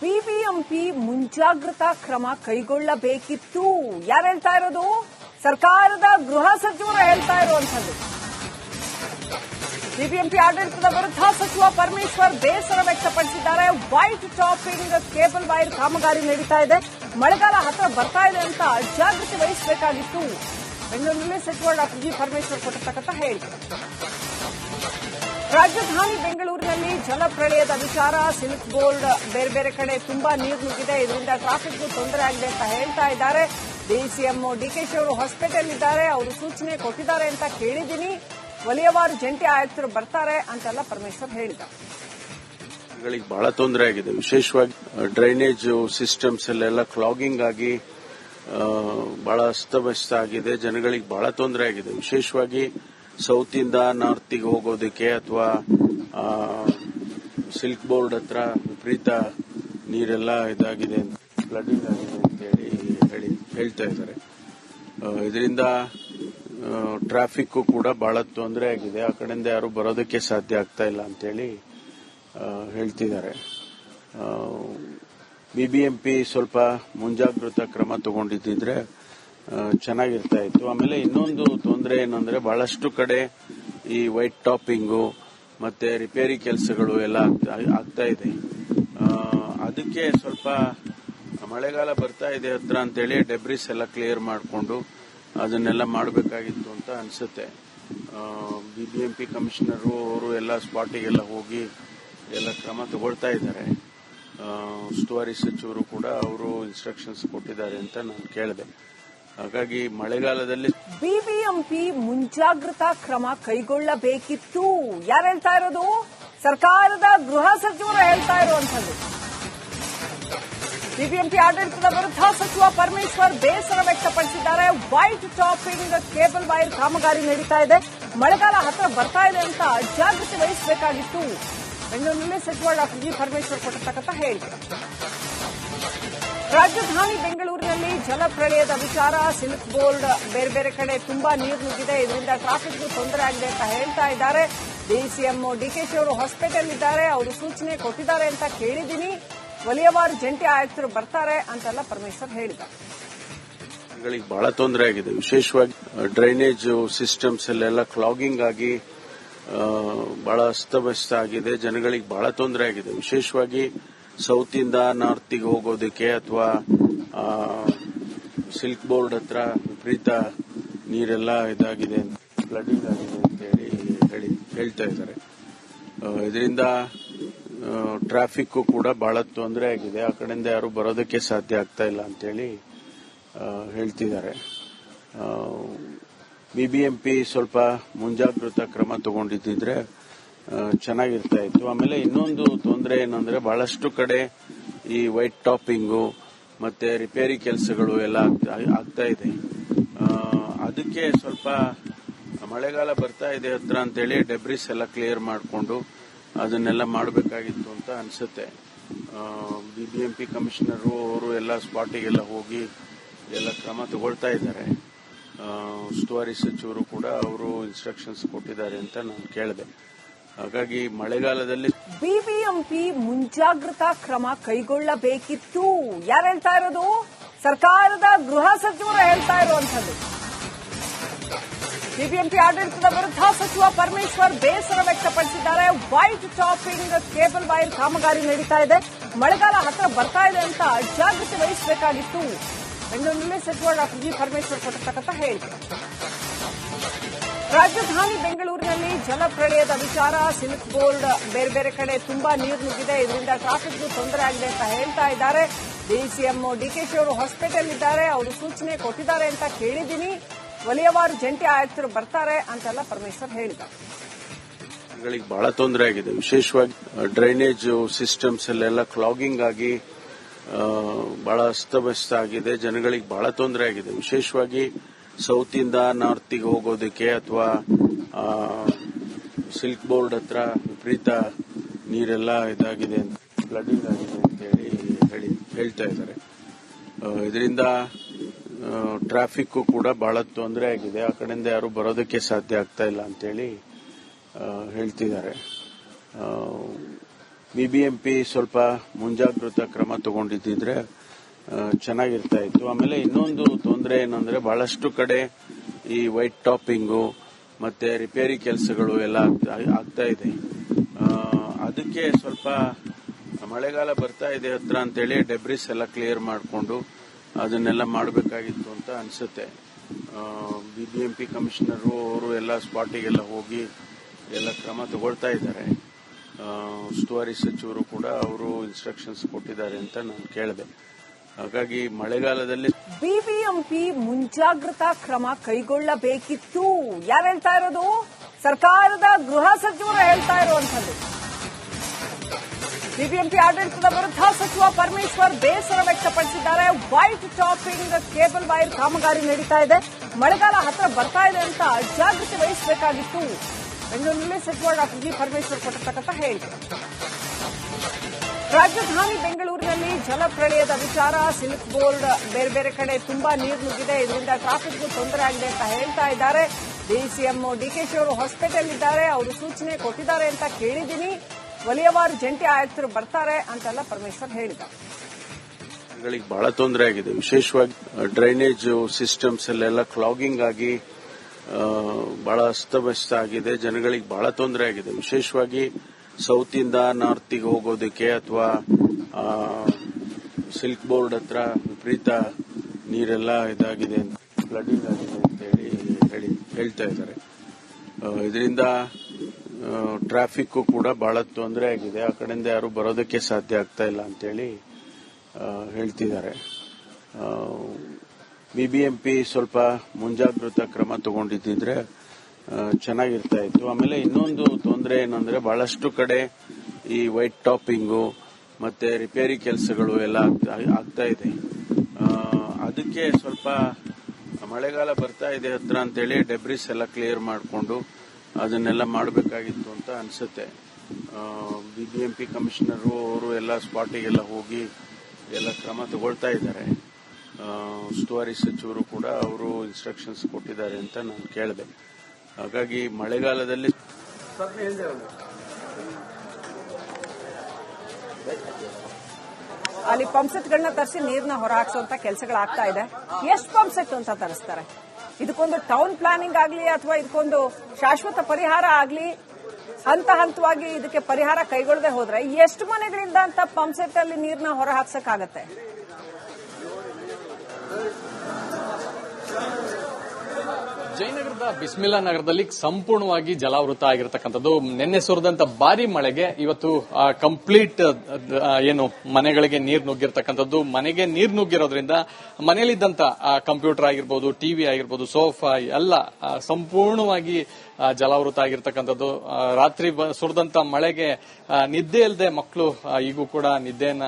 BBMP ಮುಂಜಾಗ್ರತಾ ಕ್ರಮ ಕೈಗೊಳ್ಳಬೇಕಿತ್ತು. ಯಾರು ಹೇಳ್ತಾ ಇರೋದು? ಸರ್ಕಾರದ ಗೃಹ ಸಚಿವರು ಹೇಳ್ತಾ ಇರುವಂತದ್ದು ಬಿಬಿಎಂಪಿ ಆಡಳಿತದ ವಿರುದ್ಧ ಸಚಿವ ಪರಮೇಶ್ವರ್ ಬೇಸರ ವ್ಯಕ್ತಪಡಿಸಿದ್ದಾರೆ. ವೈಟ್ ಟಾಪಿಂಗ್ ಕೇಬಲ್ ವೈರ್ ಕಾಮಗಾರಿ ನಡೀತಾ ಇದೆ. ಮಳೆಗಾಲ ಹತ್ರ ಬರ್ತಾ ಇದೆ ಅಂತ ಜಾಗೃತಿ ವಹಿಸಬೇಕಾಗಿತ್ತು. ಬೆಂಗಳೂರಿನಲ್ಲಿ ಸಚಿವ ಡಾಕ್ಟರ್ ಜಿ ಪರಮೇಶ್ವರ್ ಕೊಟ್ಟಿರ್ತಕ್ಕಂಥ ಹೇಳಿಕೆ. ರಾಜಧಾನಿ ಬೆಂಗಳೂರಿನಲ್ಲಿ ಜಲಪ್ರಳಯದ ವಿಚಾರ, ಸಿಲ್ಕ್ ಬೋರ್ಡ್ ಬೇರೆ ಬೇರೆ ಕಡೆ ತುಂಬಾ ನೀರು ನುಗ್ಗಿದೆ. ಇದರಿಂದ ಟ್ರಾಫಿಕ್ಗೂ ತೊಂದರೆ ಆಗಿದೆ ಅಂತ ಹೇಳ್ತಾ ಇದ್ದಾರೆ. ಡಿಸಿಎಂ ಡಿಕೆಶಿ ಅವರು ಹಾಸ್ಪಿಟಲ್ ಇದ್ದಾರೆ ಅವರು ಸೂಚನೆ ಕೊಟ್ಟಿದ್ದಾರೆ ಅಂತ ಕೇಳಿದ್ದೀನಿ. ವಲಯವಾರು ಜಂಟಿ ಆಯುಕ್ತರು ಬರ್ತಾರೆ ಅಂತೆಲ್ಲ ಪರಮೇಶ್ವರ್ ಹೇಳಿದ ಬಹಳ ತೊಂದರೆ ಆಗಿದೆ. ವಿಶೇಷವಾಗಿ ಡ್ರೈನೇಜ್ ಸಿಸ್ಟಮ್ಸ್ ಅಲ್ಲೆಲ್ಲ ಕ್ಲಾಗಿಂಗ್ ಆಗಿ ಬಹಳ ಅಸ್ತವ್ಯಸ್ತ ಆಗಿದೆ. ಜನಗಳಿಗೆ ಬಹಳ ತೊಂದರೆ ಆಗಿದೆ. ವಿಶೇಷವಾಗಿ ಸೌತ್ ಇಂದ ನಾರ್ತಿಗೆ ಹೋಗೋದಕ್ಕೆ ಅಥವಾ ಸಿಲ್ಕ್ ಬೋರ್ಡ್ ಹತ್ರ ವಿಪರೀತ ನೀರೆಲ್ಲ ಇದಾಗಿದೆ ಫ್ಲಡ್ಡಿಂಗ್ ಆಗಿದೆ ಅಂತ ಹೇಳಿ ಹೇಳಿ ಹೇಳ್ತಾ ಇದ್ದಾರೆ. ಇದರಿಂದ ಟ್ರಾಫಿಕ್ ಕೂಡ ಬಹಳ ತೊಂದರೆ ಆಗಿದೆ. ಆ ಕಡೆಯಿಂದ ಯಾರು ಬರೋದಕ್ಕೆ ಸಾಧ್ಯ ಆಗ್ತಾ ಇಲ್ಲ ಅಂತೇಳಿ ಹೇಳಿ ಹೇಳ್ತಿದ್ದಾರೆ. ಬಿಬಿಎಂಪಿ ಸ್ವಲ್ಪ ಮುಂಜಾಗ್ರತಾ ಕ್ರಮ ತಗೊಂಡಿದ್ದಿದ್ರೆ ಚೆನ್ನಾಗಿರ್ತಾ ಇತ್ತು. ಆಮೇಲೆ ಇನ್ನೊಂದು ತೊಂದರೆ ಏನಂದ್ರೆ ಬಹಳಷ್ಟು ಕಡೆ ಈ ವೈಟ್ ಟಾಪಿಂಗು ಮತ್ತೆ ರಿಪೇರಿ ಕೆಲಸಗಳು ಎಲ್ಲ ಆಗ್ತಾ ಇದೆ. ಅದಕ್ಕೆ ಸ್ವಲ್ಪ ಮಳೆಗಾಲ ಬರ್ತಾ ಇದೆ ಹತ್ರ ಅಂತೇಳಿ ಡೆಬ್ರಿಸ್ ಎಲ್ಲ ಕ್ಲಿಯರ್ ಮಾಡಿಕೊಂಡು ಅದನ್ನೆಲ್ಲ ಮಾಡಬೇಕಾಗಿತ್ತು ಅಂತ ಅನ್ಸುತ್ತೆ. ಬಿಬಿಎಂಪಿ ಕಮಿಷನರು ಅವರು ಎಲ್ಲ ಸ್ಪಾಟಿಗೆಲ್ಲ ಹೋಗಿ ಎಲ್ಲ ಕ್ರಮ ತಗೊಳ್ತಾ ಇದ್ದಾರೆ. ಉಸ್ತುವಾರಿ ಸಚಿವರು ಕೂಡ ಅವರು ಇನ್ಸ್ಟ್ರಕ್ಷನ್ಸ್ ಕೊಟ್ಟಿದ್ದಾರೆ ಅಂತ ನಾನು ಕೇಳಿದೆ. ಹಾಗಾಗಿ ಮಳೆಗಾಲದಲ್ಲಿ ಬಿಬಿಎಂಪಿ ಮುಂಜಾಗ್ರತಾ ಕ್ರಮ ಕೈಗೊಳ್ಳಬೇಕಿತ್ತು. ಯಾರು ಹೇಳ್ತಾ ಇರೋದು? ಸರ್ಕಾರದ ಗೃಹ ಸಚಿವರು ಹೇಳ್ತಾ ಇರುವಂತದ್ದು ಬಿಬಿಎಂಪಿ ಆಡಳಿತದ ವಿರುದ್ಧ ಸಚಿವ ಪರಮೇಶ್ವರ್ ಬೇಸರ ವ್ಯಕ್ತಪಡಿಸಿದ್ದಾರೆ. ವೈಟ್ ಟಾಪಿಂಗ್ ಕೇಬಲ್ ವೈರ್ ಕಾಮಗಾರಿ ನಡೀತಾ ಇದೆ. ಮಳೆಗಾಲ ಹತ್ರ ಬರ್ತಾ ಇದೆ ಅಂತ ಜಾಗೃತಿ ವಹಿಸಬೇಕಾಗಿತ್ತು. ಬೆಂಗಳೂರಿನಲ್ಲಿ ಸಚಿವ ಡಾಕ್ಟರ್ ಜಿ ಪರಮೇಶ್ವರ್ ಕೊಟ್ಟಿರ್ತಕ್ಕಂಥ ಹೇಳಿಕೆ. ರಾಜಧಾನಿ ಬೆಂಗಳೂರಿನಲ್ಲಿ ಜಲಪ್ರಳಯದ ವಿಚಾರ, ಸಿಲ್ಕ್ ಬೋರ್ಡ್ ಬೇರೆ ಬೇರೆ ಕಡೆ ತುಂಬಾ ನೀರು ನುಗ್ಗಿದೆ. ಇದರಿಂದ ಟ್ರಾಫಿಕ್ಗೂ ತೊಂದರೆ ಆಗಿದೆ ಅಂತ ಹೇಳ್ತಾ ಇದ್ದಾರೆ. ಡಿಸಿಎಂ ಡಿಕೆಶಿ ಅವರು ಹಾಸ್ಪಿಟಲ್ ಇದ್ದಾರೆ. ಅವರು ಸೂಚನೆ ಕೊಟ್ಟಿದ್ದಾರೆ ಅಂತ ಕೇಳಿದ್ದೀನಿ. ವಲಯವಾರು ಜಂಟಿ ಆಯುಕ್ತರು ಬರ್ತಾರೆ ಅಂತೆಲ್ಲ ಪರಮೇಶ್ವರ್ ಹೇಳಿದ್ದಾರೆ. ಬಹಳ ತೊಂದರೆ ಆಗಿದೆ. ವಿಶೇಷವಾಗಿ ಡ್ರೈನೇಜ್ ಸಿಸ್ಟಮ್ಸ್ ಅಲ್ಲೆಲ್ಲ ಕ್ಲಾಗಿಂಗ್ ಆಗಿ ಬಹಳ ಅಸ್ತವ್ಯಸ್ತ ಆಗಿದೆ. ಜನಗಳಿಗೆ ಬಹಳ ತೊಂದರೆ ಆಗಿದೆ. ವಿಶೇಷವಾಗಿ ಸೌತ್ ಇಂದ ನಾರ್ತಿಗೆ ಹೋಗೋದಕ್ಕೆ ಅಥವಾ ಸಿಲ್ಕ್ ಬೋರ್ಡ್ ಹತ್ರ ವಿಪರೀತ ನೀರೆಲ್ಲ ಇದಾಗಿದೆ ಫ್ಲಡ್ಡಿಂಗ್ ಆಗಿದೆ ಅಂತ ಹೇಳಿ ಹೇಳಿ, ಹೇಳ್ತಾ ಇದ್ದಾರೆ. ಇದರಿಂದ ಟ್ರಾಫಿಕ್ ಕೂಡ ಬಹಳ ತೊಂದರೆ ಆಗಿದೆ. ಆ ಕಡೆಯಿಂದ ಯಾರು ಬರೋದಕ್ಕೆ ಸಾಧ್ಯ ಆಗ್ತಾ ಇಲ್ಲ ಅಂತೇಳಿ ಹೇಳಿ ಹೇಳ್ತಿದ್ದಾರೆ. ಬಿಬಿಎಂಪಿ ಸ್ವಲ್ಪ ಮುಂಜಾಗ್ರತಾ ಕ್ರಮ ತಗೊಂಡಿದ್ದಿದ್ರೆ ಚೆನ್ನಾಗಿರ್ತಾ ಇತ್ತು. ಆಮೇಲೆ ಇನ್ನೊಂದು ತೊಂದರೆ ಏನಂದ್ರೆ ಬಹಳಷ್ಟು ಕಡೆ ಈ ವೈಟ್ ಟಾಪಿಂಗು ಮತ್ತೆ ರಿಪೇರಿ ಕೆಲಸಗಳು ಎಲ್ಲ ಆಗ್ತಾ ಇದೆ. ಅದಕ್ಕೆ ಸ್ವಲ್ಪ ಮಳೆಗಾಲ ಬರ್ತಾ ಇದೆ ಹತ್ರ ಅಂತೇಳಿ ಡೆಬ್ರಿಸ್ ಎಲ್ಲ ಕ್ಲಿಯರ್ ಮಾಡಿಕೊಂಡು ಅದನ್ನೆಲ್ಲ ಮಾಡಬೇಕಾಗಿತ್ತು ಅಂತ ಅನ್ಸುತ್ತೆ. ಬಿಬಿಎಂಪಿ ಕಮಿಷನರು ಅವರು ಎಲ್ಲ ಸ್ಪಾಟಿಗೆಲ್ಲ ಹೋಗಿ ಎಲ್ಲ ಕ್ರಮ ತಗೊಳ್ತಾ ಇದ್ದಾರೆ. ಉಸ್ತುವಾರಿ ಸಚಿವರು ಕೂಡ ಅವರು ಇನ್ಸ್ಟ್ರಕ್ಷನ್ಸ್ ಕೊಟ್ಟಿದ್ದಾರೆ ಅಂತ ನಾನು ಕೇಳಿದೆ. ಹಾಗಾಗಿ ಮಳೆಗಾಲದಲ್ಲಿ ಬಿಬಿಎಂಪಿ ಮುಂಜಾಗ್ರತಾ ಕ್ರಮ ಕೈಗೊಳ್ಳಬೇಕಿತ್ತು. ಯಾರು ಹೇಳ್ತಾ ಇರೋದು? ಸರ್ಕಾರದ ಗೃಹ ಸಚಿವರು ಹೇಳ್ತಾ ಇರುವಂತದ್ದು ಬಿಬಿಎಂಪಿ ಆಡಳಿತದ ವಿರುದ್ಧ ಸಚಿವ ಪರಮೇಶ್ವರ್ ಬೇಸರ ವ್ಯಕ್ತಪಡಿಸಿದ್ದಾರೆ. ವೈಟ್ ಟಾಪಿಂಗ್ ಕೇಬಲ್ ವೈರ್ ಕಾಮಗಾರಿ ನಡೀತಾ ಇದೆ. ಮಳೆಗಾಲ ಹತ್ರ ಬರ್ತಾ ಇದೆ ಅಂತ ಜಾಗೃತಿ ವಹಿಸಬೇಕಾಗಿತ್ತು. ಬೆಂಗಳೂರಿನಲ್ಲಿ ಸಚಿವ ಡಾಕ್ಟರ್ ಜಿ ಪರಮೇಶ್ವರ್ ಕೊಟ್ಟಿರ್ತಕ್ಕಂಥ ಹೇಳಿಕೆ. ರಾಜಧಾನಿ ಬೆಂಗಳೂರಿನಲ್ಲಿ ಜಲಪ್ರಳಯದ ವಿಚಾರ, ಸಿಲ್ಕ್ ಬೋರ್ಡ್ ಬೇರೆ ಬೇರೆ ಕಡೆ ತುಂಬಾ ನೀರು ನುಗ್ಗಿದೆ. ಇದರಿಂದ ಟ್ರಾಫಿಕ್ಗೂ ತೊಂದರೆ ಆಗಿದೆ ಅಂತ ಹೇಳ್ತಾ ಇದ್ದಾರೆ. ಡಿಸಿಎಂ ಡಿಕೆಶಿ ಅವರು ಹಾಸ್ಪಿಟಲ್ ಇದ್ದಾರೆ. ಅವರು ಸೂಚನೆ ಕೊಟ್ಟಿದ್ದಾರೆ ಅಂತ ಕೇಳಿದ್ದೀನಿ. ವಲಯವಾರು ಜಂಟಿ ಆಯುಕ್ತರು ಬರ್ತಾರೆ ಅಂತೆಲ್ಲ ಪರಮೇಶ್ವರ್ ಹೇಳಿದ್ದಾರೆ. ಬಹಳ ತೊಂದರೆ ಆಗಿದೆ. ವಿಶೇಷವಾಗಿ ಡ್ರೈನೇಜ್ ಸಿಸ್ಟಮ್ಸ್ ಅಲ್ಲೆಲ್ಲ ಕ್ಲಾಗಿಂಗ್ ಆಗಿ ಬಹಳ ಅಸ್ತವ್ಯಸ್ತ ಆಗಿದೆ. ಜನಗಳಿಗೆ ಬಹಳ ತೊಂದರೆ ಆಗಿದೆ. ವಿಶೇಷವಾಗಿ ಸೌತ್ ಇಂದ ನಾರ್ತಿಗೆ ಹೋಗೋದಕ್ಕೆ ಅಥವಾ ಸಿಲ್ಕ್ ಬೋರ್ಡ್ ಹತ್ರ ವಿಪರೀತ ನೀರೆಲ್ಲ ಇದಾಗಿದೆ ಅಂತ ಫ್ಲಡ್ಡಿಂಗ್ ಆಗಿದೆ ಅಂತ ಹೇಳಿ ಹೇಳಿ, ಹೇಳ್ತಾ ಇದ್ದಾರೆ. ಇದರಿಂದ ಟ್ರಾಫಿಕ್ ಕೂಡ ಬಹಳ ತೊಂದರೆ ಆಗಿದೆ. ಆ ಕಡೆಯಿಂದ ಯಾರು ಬರೋದಕ್ಕೆ ಸಾಧ್ಯ ಆಗ್ತಾ ಇಲ್ಲ ಅಂತೇಳಿ ಹೇಳ್ತಿದ್ದಾರೆ. ಬಿಬಿಎಂಪಿ ಸ್ವಲ್ಪ ಮುಂಜಾಗ್ರತಾ ಕ್ರಮ ತಗೊಂಡಿದ್ದಿದ್ರೆ ಚೆನ್ನಾಗಿರ್ತಾ ಇತ್ತು. ಆಮೇಲೆ ಇನ್ನೊಂದು ತೊಂದರೆ ಏನಂದ್ರೆ ಬಹಳಷ್ಟು ಕಡೆ ಈ ವೈಟ್ ಟಾಪಿಂಗು ಮತ್ತೆ ರಿಪೇರಿ ಕೆಲಸಗಳು ಎಲ್ಲ ಆಗ್ತಾ ಇದೆ. ಅದಕ್ಕೆ ಸ್ವಲ್ಪ ಮಳೆಗಾಲ ಬರ್ತಾ ಇದೆ ಹತ್ರ ಅಂತೇಳಿ ಡೆಬ್ರಿಸ್ ಎಲ್ಲ ಕ್ಲಿಯರ್ ಮಾಡಿಕೊಂಡು ಅದನ್ನೆಲ್ಲ ಮಾಡಬೇಕಾಗಿತ್ತು ಅಂತ ಅನ್ಸುತ್ತೆ. ಬಿಬಿಎಂಪಿ ಕಮಿಷನರು ಅವರು ಎಲ್ಲ ಸ್ಪಾಟಿಗೆಲ್ಲ ಹೋಗಿ ಎಲ್ಲ ಕ್ರಮ ತಗೊಳ್ತಾ ಇದ್ದಾರೆ. ಉಸ್ತುವಾರಿ ಸಚಿವರು ಕೂಡ ಅವರು ಇನ್ಸ್ಟ್ರಕ್ಷನ್ಸ್ ಕೊಟ್ಟಿದ್ದಾರೆ ಅಂತ ನಾನು ಕೇಳಿದೆ. ಹಾಗಾಗಿ ಮಳೆಗಾಲದಲ್ಲಿ ಬಿಬಿಎಂಪಿ ಮುಂಜಾಗ್ರತಾ ಕ್ರಮ ಕೈಗೊಳ್ಳಬೇಕಿತ್ತು. ಯಾರು ಹೇಳ್ತಾ ಇರೋದು? ಸರ್ಕಾರದ ಗೃಹ ಸಚಿವರು ಹೇಳ್ತಾ ಇರುವಂತದ್ದು ಬಿಬಿಎಂಪಿ ಆಡಳಿತದ ವಿರುದ್ಧ ಸಚಿವ ಪರಮೇಶ್ವರ್ ಬೇಸರ ವ್ಯಕ್ತಪಡಿಸಿದ್ದಾರೆ. ವೈಟ್ ಟಾಪಿಂಗ್ ಕೇಬಲ್ ವೈರ್ ಕಾಮಗಾರಿ ನಡೀತಾ ಇದೆ. ಮಳೆಗಾಲ ಹತ್ರ ಬರ್ತಾ ಇದೆ ಅಂತ ಜಾಗೃತಿ ವಹಿಸಬೇಕಾಗಿತ್ತು. ಬೆಂಗಳೂರಿನಲ್ಲಿ ಸಚಿವ ಡಾಕ್ಟರ್ ಜಿ ಪರಮೇಶ್ವರ್ ಕೊಟ್ಟಿರ್ತಕ್ಕಂಥ ಹೇಳಿಕೆ. ರಾಜಧಾನಿ ಬೆಂಗಳೂರಿನಲ್ಲಿ ಜಲಪ್ರಳಯದ ವಿಚಾರ, ಸಿಲ್ಕ್ ಬೋರ್ಡ್ ಬೇರೆ ಬೇರೆ ಕಡೆ ತುಂಬಾ ನೀರು ನುಗ್ಗಿದೆ. ಇದರಿಂದ ಟ್ರಾಫಿಕ್ಗೂ ತೊಂದರೆ ಆಗಿದೆ ಅಂತ ಹೇಳ್ತಾ ಇದ್ದಾರೆ. ಡಿಸಿಎಂ ಡಿಕೆಶಿ ಅವರು ಹಾಸ್ಪಿಟಲ್ ಇದ್ದಾರೆ. ಅವರು ಸೂಚನೆ ಕೊಟ್ಟಿದ್ದಾರೆ ಅಂತ ಕೇಳಿದ್ದೀನಿ. ವಲಯವಾರು ಜಂಟಿ ಆಯುಕ್ತರು ಬರ್ತಾರೆ ಅಂತೆಲ್ಲ ಪರಮೇಶ್ವರ್ ಹೇಳಿದ್ದಾರೆ. ಬಹಳ ತೊಂದರೆ ಆಗಿದೆ. ವಿಶೇಷವಾಗಿ ಡ್ರೈನೇಜ್ ಸಿಸ್ಟಮ್ಸ್ ಅಲ್ಲೆಲ್ಲ ಕ್ಲಾಗಿಂಗ್ ಆಗಿ ಬಹಳ ಅಸ್ತವ್ಯಸ್ತ ಆಗಿದೆ. ಜನಗಳಿಗೆ ಬಹಳ ತೊಂದರೆ ಆಗಿದೆ. ವಿಶೇಷವಾಗಿ ಸೌತ್ ಇಂದ ನಾರ್ತಿಗೆ ಹೋಗೋದಕ್ಕೆ ಅಥವಾ ಸಿಲ್ಕ್ ಬೋರ್ಡ್ ಹತ್ರ ವಿಪರೀತ ನೀರೆಲ್ಲ ಇದಾಗಿದೆ ಫ್ಲಡ್ಡಿಂಗ್ ಆಗಿದೆ ಅಂತ ಹೇಳಿ ಹೇಳಿ ಹೇಳ್ತಾ ಇದ್ದಾರೆ. ಇದರಿಂದ ಟ್ರಾಫಿಕ್ ಕೂಡ ಬಹಳ ತೊಂದರೆ ಆಗಿದೆ. ಆ ಕಡೆಯಿಂದ ಯಾರು ಬರೋದಕ್ಕೆ ಸಾಧ್ಯ ಆಗ್ತಾ ಇಲ್ಲ ಅಂತೇಳಿ ಹೇಳ್ತಿದ್ದಾರೆ. ಬಿಬಿಎಂಪಿ ಸ್ವಲ್ಪ ಮುಂಜಾಗ್ರತಾ ಕ್ರಮ ತಗೊಂಡಿದ್ದಿದ್ರೆ ಚೆನ್ನಾಗಿರ್ತಾ ಇತ್ತು. ಆಮೇಲೆ ಇನ್ನೊಂದು ತೊಂದರೆ ಏನಂದ್ರೆ, ಬಹಳಷ್ಟು ಕಡೆ ಈ ವೈಟ್ ಟಾಪಿಂಗು ಮತ್ತೆ ರಿಪೇರಿ ಕೆಲಸಗಳು ಎಲ್ಲ ಆಗ್ತಾ ಆಗ್ತಾ ಇದೆ. ಅದಕ್ಕೆ ಸ್ವಲ್ಪ ಮಳೆಗಾಲ ಬರ್ತಾ ಇದೆ ಹತ್ರ ಅಂತೇಳಿ ಡೆಬ್ರಿಸ್ ಎಲ್ಲ ಕ್ಲಿಯರ್ ಮಾಡಿಕೊಂಡು ಅದನ್ನೆಲ್ಲ ಮಾಡಬೇಕಾಗಿತ್ತು ಅಂತ ಅನ್ಸುತ್ತೆ. ಪಿ ಕಮಿಷನರು ಅವರು ಎಲ್ಲ ಸ್ಪಾಟಿಗೆಲ್ಲ ಹೋಗಿ ಎಲ್ಲ ಕ್ರಮ ತಗೊಳ್ತಾ ಇದ್ದಾರೆ. ಉಸ್ತುವಾರಿ ಸಚಿವರು ಕೂಡ ಅವರು ಇನ್ಸ್ಟ್ರಕ್ಷನ್ಸ್ ಕೊಟ್ಟಿದ್ದಾರೆ ಅಂತ ನಾನು ಕೇಳಿದೆ. ಹಾಗಾಗಿ ಮಳೆಗಾಲದಲ್ಲಿ ಅಲ್ಲಿ ಪಂಪ್ ಸೆಟ್ಗಳನ್ನ ತರಿಸಿ ನೀರನ್ನ ಹೊರ ಹಾಕ್ಸುವಂತ ಕೆಲಸಗಳಾಗ್ತಾ ಇದೆ. ಎಷ್ಟು ಪಂಪ್ ಸೆಟ್ ಅಂತ ತರಿಸ್ತಾರೆ? ಇದಕ್ಕೊಂದು ಟೌನ್ ಪ್ಲಾನಿಂಗ್ ಆಗಲಿ ಅಥವಾ ಇದಕ್ಕೊಂದು ಶಾಶ್ವತ ಪರಿಹಾರ ಆಗಲಿ, ಹಂತ ಹಂತವಾಗಿ ಇದಕ್ಕೆ ಪರಿಹಾರ ಕೈಗೊಳ್ಳದೆ ಹೋದ್ರೆ ಎಷ್ಟು ಮನೆಗಳಿಂದ ಅಂತ ಪಂಪ್ ಸೆಟ್ ಅಲ್ಲಿ ನೀರನ್ನ ಹೊರ ಹಾಕ್ಸಕ್ಕಾಗತ್ತೆ? ಜಯನಗರದ ಬಿಸ್ಮಿಲ್ಲಾ ನಗರದಲ್ಲಿ ಸಂಪೂರ್ಣವಾಗಿ ಜಲಾವೃತ ಆಗಿರತಕ್ಕಂಥದ್ದು. ನಿನ್ನೆ ಸುರಿದಂತ ಭಾರಿ ಮಳೆಗೆ ಇವತ್ತು ಕಂಪ್ಲೀಟ್ ಏನು, ಮನೆಗಳಿಗೆ ನೀರು ನುಗ್ಗಿರ್ತಕ್ಕಂಥದ್ದು. ಮನೆಗೆ ನೀರು ನುಗ್ಗಿರೋದ್ರಿಂದ ಮನೆಯಲ್ಲಿದ್ದಂತ ಕಂಪ್ಯೂಟರ್ ಆಗಿರ್ಬೋದು ಟಿವಿ ಆಗಿರ್ಬೋದು ಸೋಫಾ ಎಲ್ಲ ಸಂಪೂರ್ಣವಾಗಿ ಜಲಾವೃತ ಆಗಿರ್ತಕ್ಕಂಥದ್ದು. ರಾತ್ರಿ ಸುರಿದಂತ ಮಳೆಗೆ ನಿದ್ದೆ ಇಲ್ಲದೆ ಮಕ್ಕಳು ಈಗೂ ಕೂಡ ನಿದ್ದೆಯನ್ನ